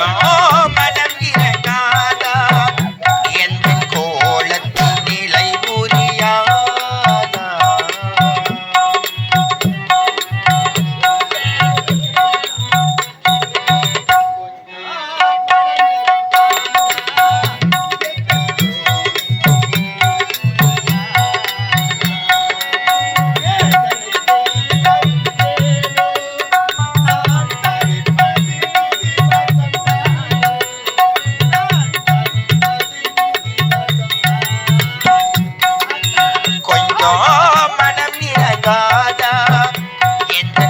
Oh. ராஜா எந்த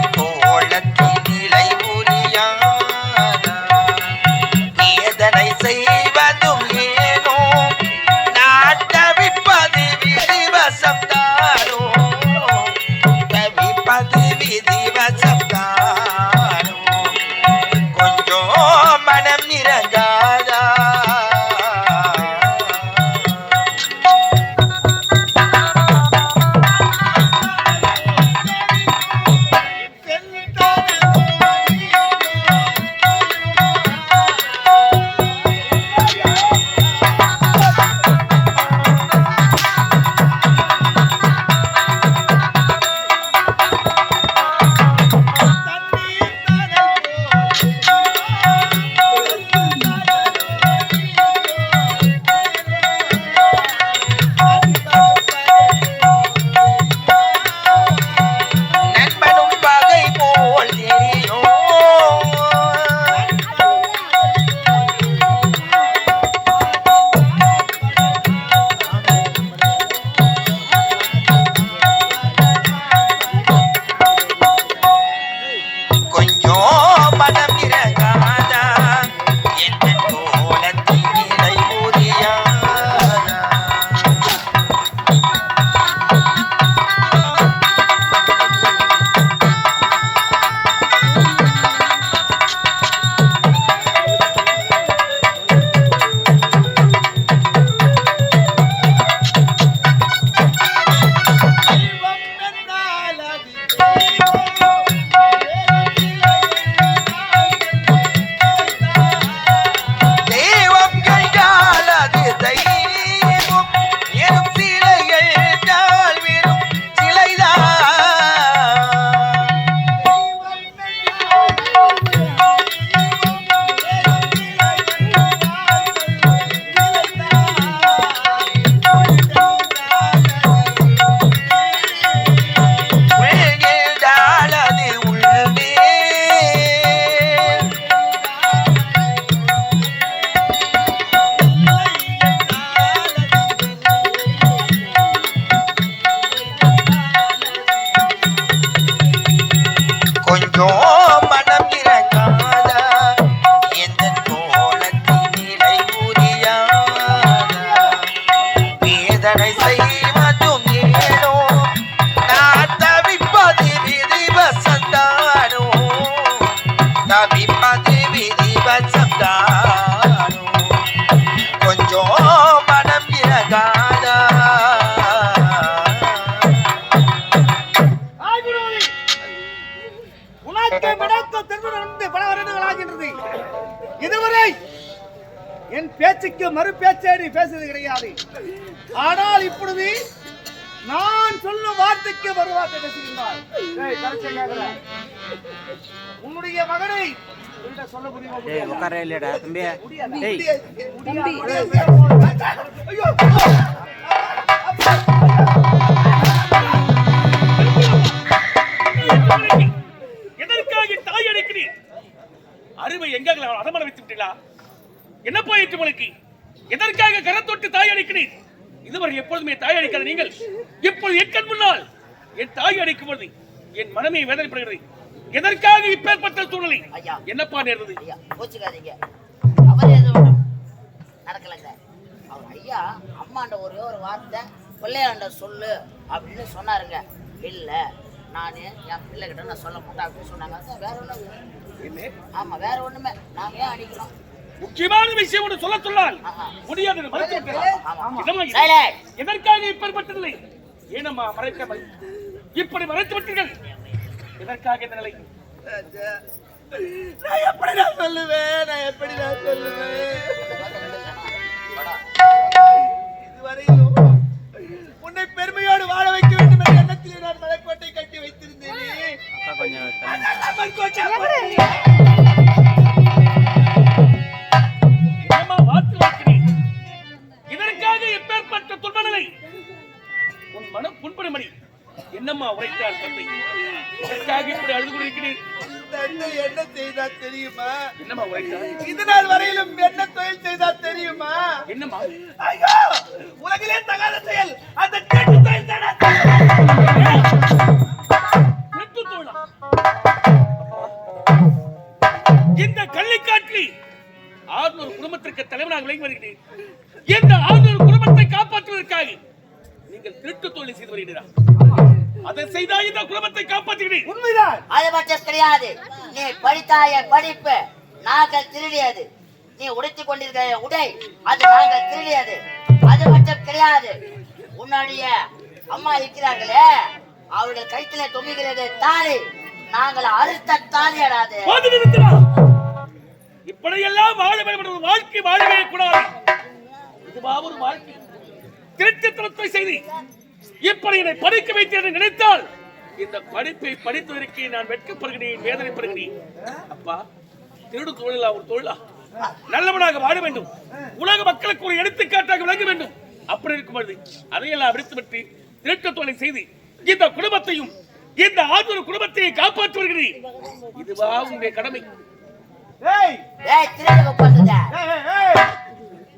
வேதனை செய்வதும் மறு பேச்சே நீ பேசுவது கிடையாது. ஆனால் இப்பொழுது நான் சொல்லும் வார்த்தைக்கு மறு வார்த்தை பேசுகின்றாய். ஏய், கரெக்டா கேக்குற? உன்னுடைய மகனை? உட்கார இல்லையாடா தம்பி. ஐயோ. எதற்காக தாய் அடைக்கிறீர்? அருமை எங்க அதமன வைத்து விட்டீங்களா என்ன போயிட்டு உங்களுக்கு? எதற்காக கரத்தொட்டு தாய் அடைக்கிறீர்? இதுவரை எப்பொழுதுமே தாய் அடைக்காத நீங்கள். இப்பொழுது என் கண் முன்னால் என் தாய் அடைக்கும் பொழுது என் மனமே வேதனைப்படுகிறது. எதற்காக இப்பேற்பட்ட சூழ்நிலை? ஐயா. என்னப்பா நேர்ந்தது? ஐயா கோச்சுக்காதீங்க. அவர் எதுவும் நடக்கலைங்க. அவர் ஐயா அம்மாண்ட ஒரே ஒரு வார்த்தை பிள்ளையாண்ட சொல்லு அப்படின்னு சொன்னாருங்க. இல்ல நான் என் பிள்ளைகிட்ட நான் சொல்ல மாட்டேன் அப்படின்னு சொன்னாங்க. வேற ஒன்றும் என்ன? ஆமா வேற ஒண்ணுமே. நாங்க ஏன் அடிக்கிறோம்? முக்கியமான விஷயம் ஒன்று சொல்ல சொன்னால். முடியாது. எதற்காக இப்பேற்பட்டதில்லை ஏனம்மா மறைக்க மறை- இப்படி மறைத்து விட்டீர்கள் எதற்காக இந்த நிலை? நான் எப்படி நான் சொல்லுவேன்? நான் எப்படி நான் சொல்லுவேன்? எப்பேற்பட்ட துன்பநிலை. உன் மனம் புண்படுமணி என்னம்மா உரைத்தார் தந்தை? இதற்காக இப்படி அழுது கொண்டிருக்கிறேன். என்ன செய்தா தெரியுமா? என்னம்மா உரைத்தார்? இது நாள் வரையிலும் என்ன தொழில் செய்தா தெரியுமா? என்னம்மா? ஐயோ உலகிலே தகாத செயல். அந்த கேட்டு தொழில் தானே எட்டு தோழா. இந்த கள்ளிக்காட்டில் ஆறுநூறு குடும்பத்திற்கு தலைவனாக விளங்கி வருகிறேன். அதை இந்த குடும்பத்தை காப்பாற்றுகிறேன் உண்மைதான். அது மட்டும் கிடையாது நீ படித்தாய படிப்பு நாங்கள் திருடியது. நீ உடுத்திக் கொண்டிருக்கிற உடை அது நாங்கள் திருடியது. அது மட்டும் கிடையாது உன்னுடைய அம்மா இருக்கிறார்களே அவர்கள் கைத்திலே தொங்குகிறது தாலி. நாங்கள் அறுத்த தாலி அடாது. இப்படியெல்லாம் வாழ வேண்டும். வாழ்க்கை வாழவே கூடாது. இதுவா ஒரு வாழ்க்கை. திருட்டுத்தனத்தை செய்து இப்படி என்னை படிக்க வைத்தேன் என்று நினைத்தால் இந்த படிப்பை படித்ததற்கு நான் வெட்கப்படுகிறேன் வேதனைப்படுகிறேன். அப்பா திருடு தொழிலா ஒரு தொழிலா? நல்லவனாக வாழ வேண்டும். உலக மக்களுக்கு ஒரு எடுத்துக்காட்டாக விளங்க வேண்டும். அப்படி இருக்கும் பொழுது அதையெல்லாம் விடுத்துவிட்டு திருட்டு தொழிலை செய்து இந்த குடும்பத்தையும் இந்த ஆதரவு குடும்பத்தை காப்பாற்றி வருகிறேன். இதுவா உங்களுடைய கடமை. ஏய் ஏய் திருடுங்க போட்டுங்க ஏய், ஏய், ஏய்.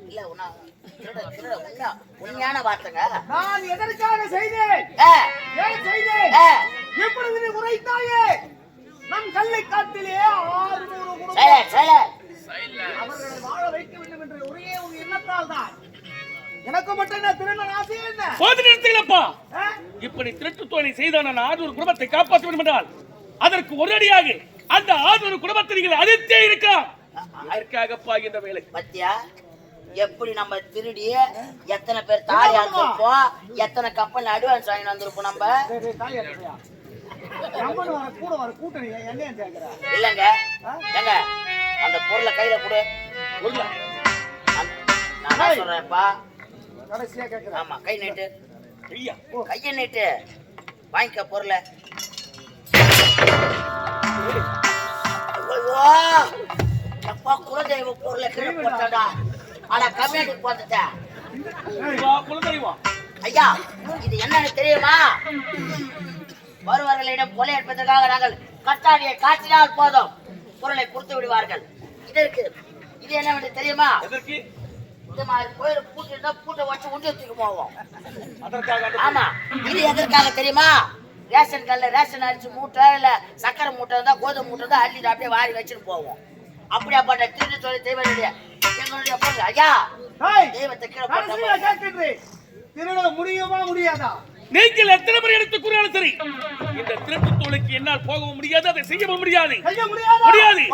இல்ல உன்னா திருட திருட உண்மையா உண்மையான வார்த்தைங்க. நான் எதற்காக செய்தேன்? ஏ ஏன் செய்தேன்? ஏ எப்பொழுது நீ உரைத்தாயே? நம் கல்லை காட்டிலே அவர்களை வாழ வைக்க வேண்டும் என்ற ஒரே ஒரு எண்ணத்தால் தான். எனக்கு மட்டும் என்ன திருநன் ஆசை என்ன? போது நிறுத்துங்களப்பா? இப்படி திருட்டு செய்த நான் ஆதரவு குடும்பத்தை காப்பாற்ற வேண்டும் என்றால் அதற்கு உடனடியாக அந்த ஆதரவு குடும்பத்தை நீங்கள் அழித்தே இருக்கலாம். அதற்காகப்பா இந்த வேலை. பத்தியா? எப்படி நம்ம திருடி எத்தனை பேர் தாலி அறுத்திருப்போம் எத்தனை கப்பல் அட்வான்ஸ் வாங்கி வந்திருப்போம் நம்ம? இல்லங்க. ஏங்க அந்த பொருளை கையில கொடு. நான் சொல்றேன்ப்பா. ஆமா கை நீட்டு. கையை நீட்டு. வாங்கிக்க பொருளை. எப்பா குலதெய்வ பொருளை போட்டடா. ஆனா கம்யூனிட்டி போட்டுட்டேன் வா, குலதெய்வம் ஐயா இது என்னன்னு தெரியுமா? வருவர்களிடம் கொலை எடுப்பதற்காக நாங்கள் கட்டாரியை காட்டினால் போதும். பொருளை கொடுத்து விடுவார்கள். இதற்கு இது என்னவென்று தெரியுமா? இந்த மாதிரி கோயில் பூட்டு இருந்தா பூட்டை வச்சு உண்டி போவோம். ஆமா இது எதற்காக தெரியுமா? ரேஷன் கல்ல ரேஷன் அரிசி மூட்டை இல்ல சக்கரை மூட்டை இருந்தா கோதுமை மூட்டை இருந்தா அள்ளிட்டு அப்படியே வாரி வச்சுட்டு போவோம். அப்படியாப்பட்ட திருட்டு சொல்லி தெய்வனுடைய எங்களுடைய பொருள் ஐயா ஏய், தெய்வத்தை கீழே கடைசியா போட்ட கேட்கின்றேன் திருட முடியுமா முடியாதா? நீங்கள் எத்தனை பேர் எடுத்து கூறினாலும் சரி. இந்த திருட்டு தொழிலுக்கு என்னால் போகவும் முடியாது அதை செய்யவும் முடியாது. முடியாதா.